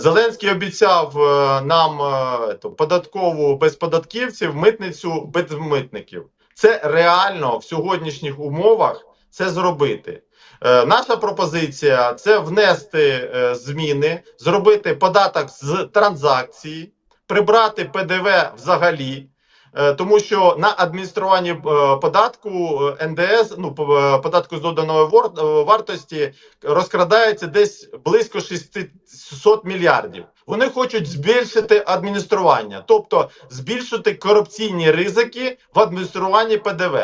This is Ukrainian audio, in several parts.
Зеленський обіцяв е, нам е, податкову без податківців, митницю без митників. Це реально в сьогоднішніх умовах це зробити. Е, Наша пропозиція це внести зміни, зробити податок з транзакції, прибрати ПДВ взагалі. Е, Тому що на адмініструванні е, податку е, НДС, ну по- податку з доданої вартості, розкрадається десь близько 600 мільярдів. Вони хочуть збільшити адміністрування, тобто збільшити корупційні ризики в адмініструванні ПДВ.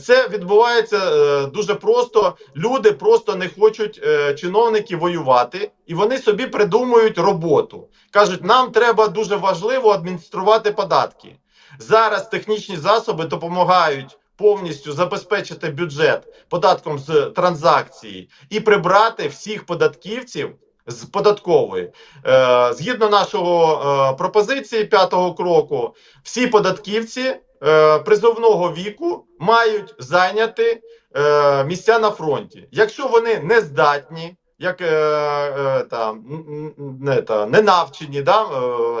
Це відбувається дуже просто. Люди просто не хочуть чиновники воювати, і вони собі придумують роботу. кажуть, нам треба дуже важливо адмініструвати податки. Зараз технічні засоби допомагають повністю забезпечити бюджет податком з транзакції і прибрати всіх податківців з податкової. Е, згідно нашого е, пропозиції п'ятого кроку, всі податківці е, призовного віку мають зайняти е, місця на фронті. Якщо вони не здатні, як е, е, та, н- н- не, та, не навчені, да, е,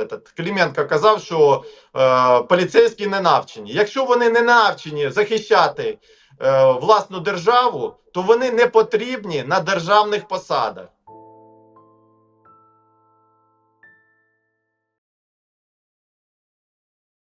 этот, Клименко казав, що е, поліцейські не навчені. Якщо вони не навчені захищати е, власну державу, то вони не потрібні на державних посадах.